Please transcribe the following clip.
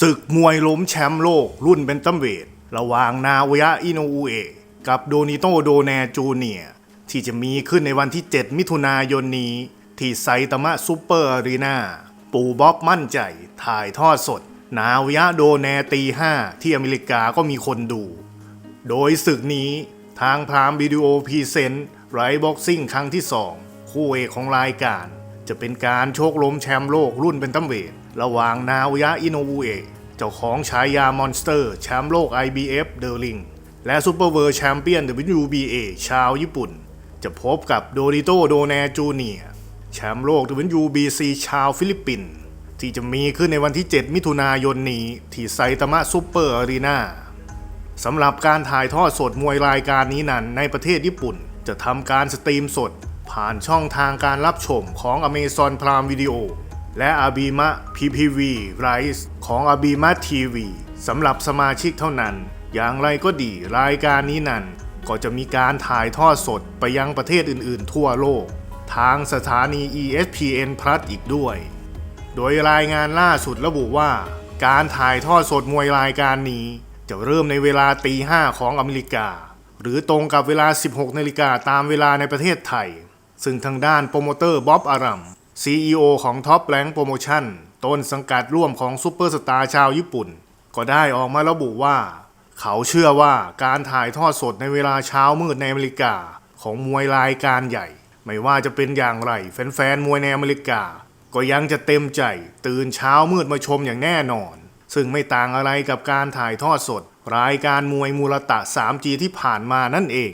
ศึกมวยล้มแชมป์โลกรุ่นเบนตัมเวท ระหว่างนาวายะอิโนอุเอะกับโดนิโตโดแนจูเนียที่จะมีขึ้นในวันที่ 7 มิถุนายนนี้ ที่ไซตามะซูเปอร์อารีนาปู่บ๊อบมั่นใจ ถ่ายทอดสด นาวยะโดแนตี 5 ที่อเมริกาก็มีคนดู โดยศึกนี้ทางพรามวิดีโอพรีเซนต์ไรบ็อกซิ่งครั้งที่ 2 คู่เอกของรายการ จะเป็นการโชคล้มแชมป์โลกรุ่นเป็นตัมเวท ระหว่างนาวยะอิโนบุเอะเจ้าของฉายามอนสเตอร์แชมป์โลก IBF เดอร์ลิงและซูเปอร์เวิร์แชมเปี้ยน WBA ชาวญี่ปุ่น จะพบกับโดริโตโดแนจูเนียแชมป์โลก WBC ชาวฟิลิปปินส์ที่จะมีขึ้นในวันที่ 7 มิถุนายนนี้ ที่ไซตามะซูเปอร์อารีนาสำหรับการถ่ายทอดสดมวยรายการนี้นั้นในประเทศญี่ปุ่น จะทำการสตรีมสด ผ่านช่องทางการรับชมของ Amazon Prime Video และ a b i m a PPV Rise ของ a b i m a TV สำหรับสมาชิกเท่านั้น อย่างไรก็ดีรายการนี้นั้นก็จะมีการถ่ายทอดสดไปยังประเทศอื่นๆ ทั่วโลก ทางสถานี ESPN Plus อีกด้วย โดยรายงานล่าสุดระบุว่า การถ่ายทอดสดมวยรายการนี้ จะเริ่มในเวลาตีห้าของอเมริกา หรือตรงกับเวลา 16นาฬิกาตามเวลาในประเทศไทย ซึ่งทางด้านโปรโมเตอร์บ๊อบอารัม CEO ของท็อปแ n งโปรโมชั่นต้นสังกัดร่วมของซูเปอร์สตาร์ชาวญี่ปุ่น ก็ได้ออกมาระบุว่า เขาเชื่อว่าการถ่ายทอดสดในเวลาเช้ามืดในอเมริกา ของมวยรายการใหญ่ ไม่ว่าจะเป็นอย่างไรแฟนๆมวยในอเมริกา ก็ยังจะเต็มใจ ตื่นเช้ามืดมาชมอย่างแน่นอน ซึ่งไม่ต่างอะไรกับการถ่ายทอดสด รายการมวยมูลตะ 3G ที่ผ่านมานั่นเอง